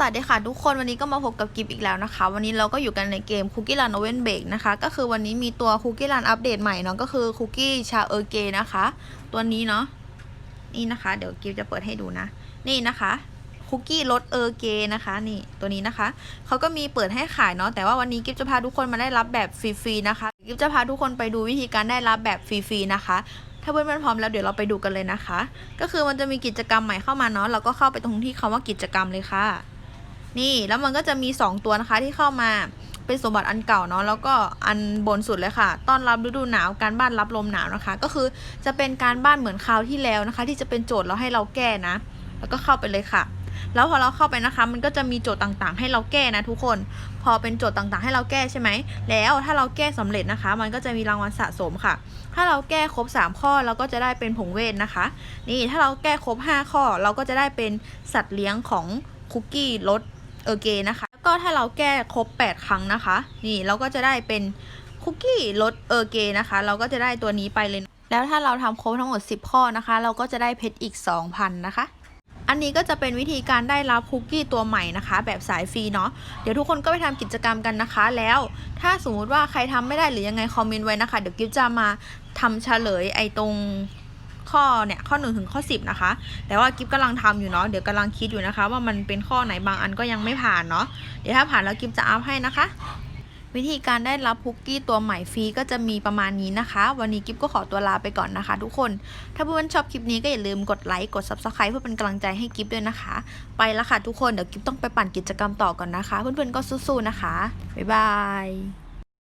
สวัสดีค่ะทุกคนวันนี้ก็มาพบกับกิฟอีกแล้วนะคะ วันนี้เราก็อยู่กันในเกม Cookie Run Oven Bake นะคะก็คือวันนี้มีตัว Cookie Run อัปเดตใหม่เนาะก็คือ Cookie ชาเออร์เกนะคะ ตัวนี้เนาะนี่นะคะ เดี๋ยวกิฟจะเปิดให้ดูนะ นี่นะคะคุกกี้รสเออร์เกนะคะนี่ตัวนี้นะคะเขาก็มีเปิดให้ขายเนาะแต่ว่าวันนี้กิฟจะพาทุกคนมาได้รับแบบฟรีๆนะคะกิฟจะพาทุกคนไปดูวิธีการได้รับแบบฟรีๆนะคะถ้าเพื่อนๆพร้อมแล้วเดี๋ยวเราไปดูกันเลยนะคะ ก็คือมันจะมีกิจกรรมใหม่เข้ามาเนาะเราก็เข้าไปตรงที่คำว่ากิจกรรมเลยค่ะ นี่แล้วมันก็จะมี 2 ตัวนะคะที่เข้ามาเป็นสมบัติอันเก่าเนาะแล้วก็อันบนสุดเลยค่ะ ต้อนรับฤดูหนาวการบ้านรับลมหนาวนะคะ ก็คือจะเป็นการบ้านเหมือนคราวที่แล้วนะคะ ที่จะเป็นโจทย์แล้วให้เราแก้นะ แล้วก็เข้าไปเลยค่ะ แล้วพอเราเข้าไปนะคะ มันก็จะมีโจทย์ต่างๆ ให้เราแก้นะทุกคน พอเป็นโจทย์ต่างๆ ให้เราแก้ใช่ไหมแล้วถ้าเราแก้สำเร็จนะคะ มันก็จะมีรางวัลสะสมค่ะ ถ้าเราแก้ครบ 3 ข้อเราก็จะได้เป็นผงเวทนะคะ นี่ถ้าเราแก้ครบ 5 ข้อเราก็จะได้เป็นสัตว์เลี้ยงของคุกกี้รส เออเกนะคะแล้วก็ถ้าเราแก้ครบ 8 ครั้งนะคะ นี่เราก็จะได้เป็นคุกกี้รสเออเกนะคะ เราก็จะได้ตัวนี้ไปเลย แล้วถ้าเราทำครบทั้งหมด 10 ข้อนะคะ เราก็จะได้เพชรอีก 2,000 นะคะอันนี้ก็จะเป็นวิธีการได้รับคุกกี้ตัวใหม่นะคะ แบบสายฟรีเนาะเดี๋ยวทุกคนก็ไปทำกิจกรรมกันนะคะ แล้ว ถ้าสมมุติว่าใครทำไม่ได้หรือยังไงคอมเมนต์ไว้นะคะ เดี๋ยวกิฟจะมาทำเฉลยไอ้ตรง ข้อเนี่ยข้อ1ถึงข้อ10นะคะ แต่ว่ากิฟกำลังทำอยู่เนาะเดี๋ยวกำลังคิดอยู่นะคะ ว่ามันเป็นข้อไหนบางอันก็ยังไม่ผ่านเนาะเดี๋ยวถ้าผ่านแล้วกิฟจะอัพให้นะคะ วิธีการได้รับคุกกี้ตัวใหม่ฟรีก็จะมีประมาณนี้นะคะ วันนี้กิฟก็ขอตัวลาไปก่อนนะคะ ทุกคน ถ้าเพื่อนๆชอบคลิปนี้ก็อย่าลืมกดไลค์กด subscribe เพื่อเป็นกำลังใจให้กิฟด้วยนะคะ ไปแล้วค่ะทุกคนเดี๋ยวกิฟต้องไปปั่นกิจกรรมต่อก่อนนะคะ เพื่อนๆก็สู้ๆนะคะบ๊ายบาย